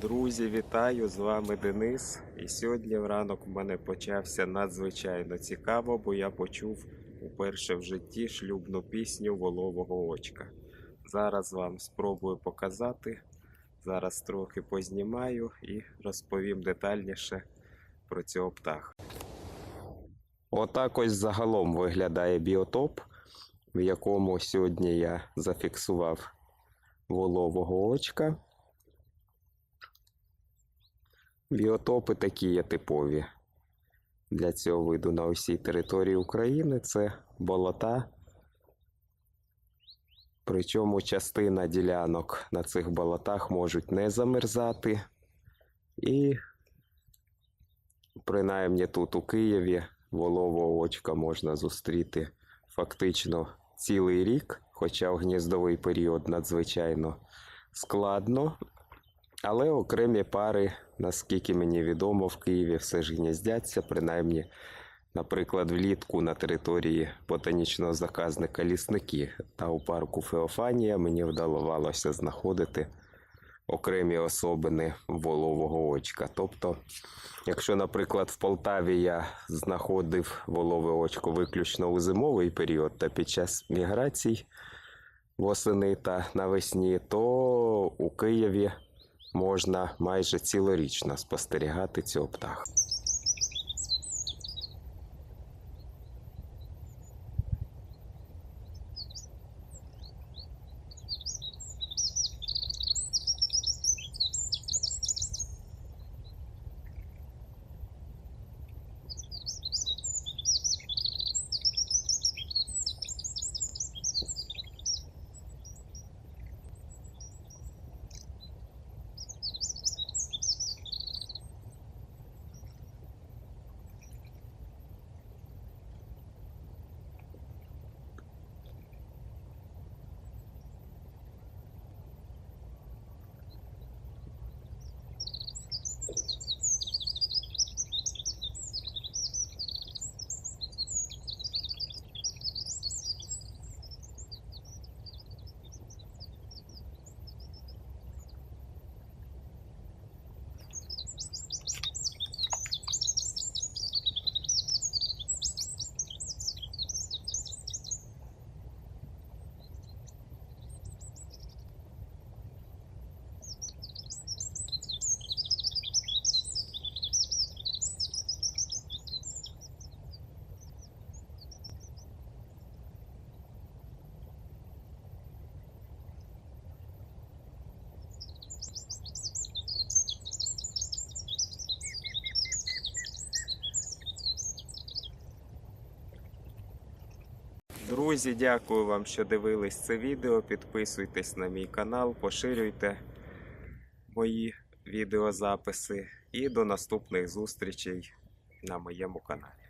Друзі, вітаю! З вами Денис. І сьогодні ранок в мене почався надзвичайно цікаво, бо я почув уперше в житті шлюбну пісню волового очка. Зараз вам спробую показати. Зараз трохи познімаю і розповім детальніше про цього птаха. Отак ось загалом виглядає біотоп, в якому сьогодні я зафіксував волового очка. Біотопи такі є типові для цього виду на усій території України. Це болота. Причому частина ділянок на цих болотах можуть не замерзати. І принаймні тут у Києві волового очка можна зустріти фактично цілий рік, хоча в гніздовий період надзвичайно складно. Але окремі пари, наскільки мені відомо, в Києві все ж гніздяться, принаймні, наприклад, влітку на території ботанічного заказника лісники та у парку Феофанія мені вдавалося знаходити окремі особини волового очка. Тобто, якщо, наприклад, в Полтаві я знаходив волове очко виключно у зимовий період та під час міграцій восени та навесні, то у Києві можна майже цілорічно спостерігати цього птаха. Друзі, дякую вам, що дивились це відео. Підписуйтесь на мій канал, поширюйте мої відеозаписи і до наступних зустрічей на моєму каналі.